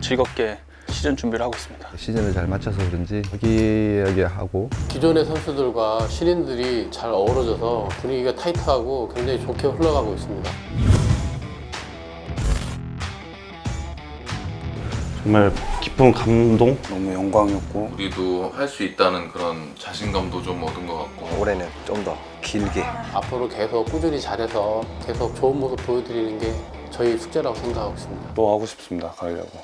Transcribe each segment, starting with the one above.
즐겁게 시즌 준비를 하고 있습니다. 시즌을 잘 맞춰서 그런지 화기애애하게 하고 기존의 선수들과 신인들이 잘 어우러져서 분위기가 타이트하고 굉장히 좋게 흘러가고 있습니다. 정말 깊은 감동? 너무 영광이었고 우리도 할 수 있다는 그런 자신감도 좀 얻은 것 같고 올해는 좀 더 길게 앞으로 계속 꾸준히 잘해서 계속 좋은 모습 보여드리는 게 저희 숙제라고 생각하고 있습니다. 또 하고 싶습니다. 가려고.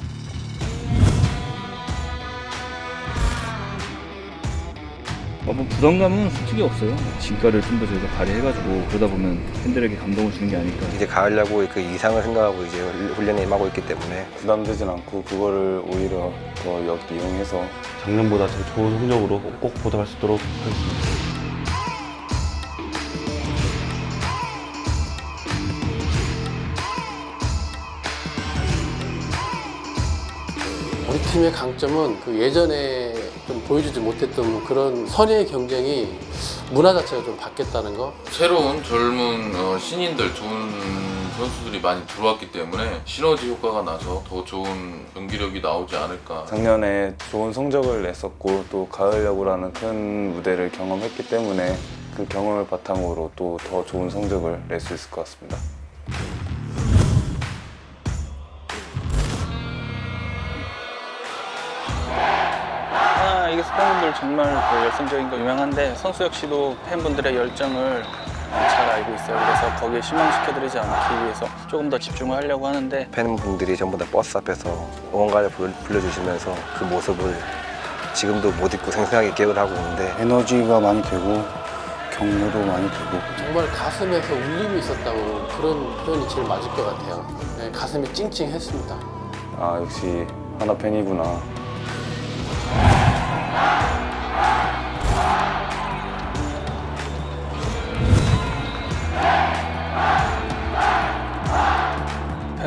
어, 뭐 부담감은 솔직히 없어요. 진가를 좀 더 저희가 발휘해가지고 그러다 보면 팬들에게 감동을 주는 게 아닐까. 이제 가을 야구의 그 이상을 생각하고 이제 훈련에 임하고 있기 때문에 부담되진 않고 그거를 오히려 더 역이용해서 작년보다 더 좋은 성적으로 꼭 보답할 수 있도록 하겠습니다. 우리 팀의 강점은 그 예전에 좀 보여주지 못했던 그런 선의의 경쟁이 문화 자체가 좀 바뀌었다는 거. 새로운 젊은 어, 신인들 좋은 선수들이 많이 들어왔기 때문에 시너지 효과가 나서 더 좋은 경기력이 나오지 않을까 작년에 좋은 성적을 냈었고 또 가을 야구라는 큰 무대를 경험했기 때문에 그 경험을 바탕으로 또 더 좋은 성적을 낼 수 있을 것 같습니다. 아, 이게 팬분들 정말 그 열성적인 거 유명한데 선수 역시도 팬분들의 열정을 어, 잘 알고 있어요. 그래서 거기에 실망시켜드리지 않기 위해서 조금 더 집중을 하려고 하는데 팬분들이 전부 다 버스 앞에서 응원가를 불- 불러주시면서 그 모습을 지금도 못 잊고 생생하게 기억을 하고 있는데 에너지가 많이 되고 격려도 많이 되고 정말 가슴에서 울림이 있었다고 그런 표현이 제일 맞을 것 같아요. 네, 가슴이 찡찡했습니다. 아 역시 하나 팬이구나.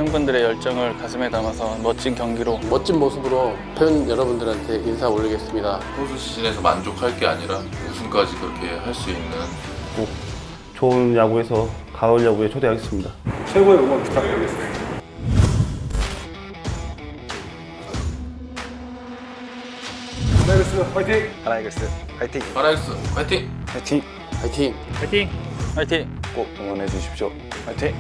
팬분들의 열정을 가슴에 담아서 멋진 경기로 멋진 모습으로 팬 여러분들한테 인사 올리겠습니다. 포수 시즌에서 만족할 게 아니라 우승까지 그렇게 할 수 있는 꼭 좋은 야구에서 가을 야구에 초대하겠습니다. 하나이글스 화이팅! 파라이스 화이팅! 파이팅! 파이팅! 화이팅! 화이팅! 꼭 응원해 주십시오. 파이팅!